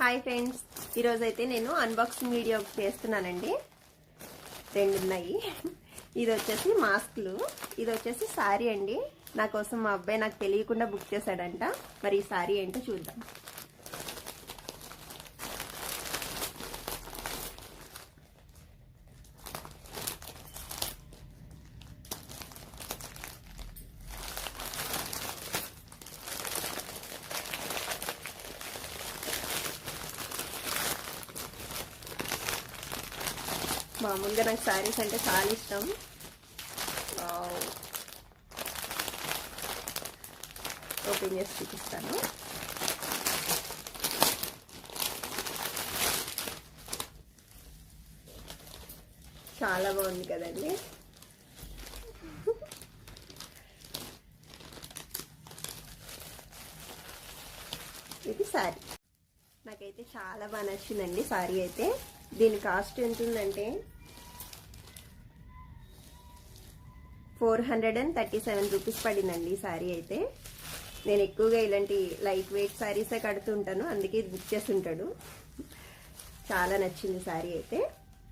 Hi friends ఈరోజు అయితే నేను అన్బాక్సింగ్ వీడియో చేస్తున్నానండి. రెండు ఉన్నాయి ఇది వచ్చేసి మాస్క్లు. ఇది వచ్చేసి సారీ అండి. నా కోసం మా అబ్బాయి నాకు తెలియకుండా బుక్ చేశాడంట. మరి ఈ సారీ ఏంటో చూద్దాం. మామూలుగా నాకు శారీస్ అంటే చాలా ఇష్టం. ఓపెన్ చేసి చూపిస్తాను. చాలా బాగుంది కదండి. ఇది సారీ నాకైతే చాలా బాగా నచ్చిందండి సారీ అయితే. దీని కాస్ట్ ఎంత ఉందంటే four hundred and thirty seven rupees పడిందండి ఈ సారీ అయితే. నేను ఎక్కువగా ఇలాంటి లైట్ వెయిట్ శారీసే కడుతుంటాను అందుకే బుక్ చేస్తుంటాడు. చాలా నచ్చింది శారీ అయితే.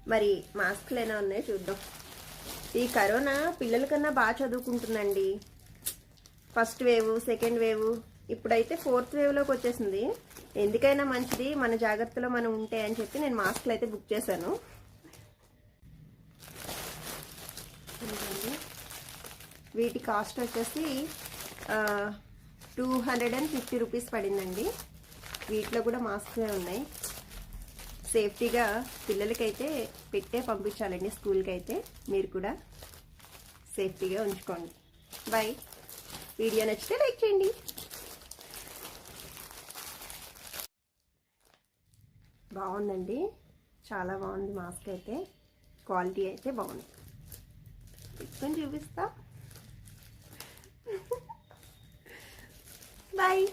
మరి మాస్క్లు అయినా ఉన్నాయో చూద్దాం. ఈ కరోనా పిల్లల కన్నా బాగా చదువుకుంటుందండి. ఫస్ట్ వేవ్ సెకండ్ వేవ్ ఇప్పుడైతే ఫోర్త్ వేవ్లోకి వచ్చేసింది. ఎందుకైనా మంచిది మన జాగ్రత్తలో మనం ఉంటే అని చెప్పి నేను మాస్క్లు అయితే బుక్ చేశాను. వీటి కాస్ట్ వచ్చేసి two hundred and fifty rupees పడిందండి. వీటిలో కూడా మాస్క్లే ఉన్నాయి. సేఫ్టీగా పిల్లలకైతే పెట్టే పంపించాలండి స్కూల్కి అయితే మీరు కూడా సేఫ్టీగా ఉంచుకోండి. బాయ్ వీడియో నచ్చితే లైక్ చేయండి. బాగుందండి. చాలా బాగుంది మాస్క్ అయితే. క్వాలిటీ అయితే బాగుంది. పెట్టుకొని చూపిస్తా. బాయ్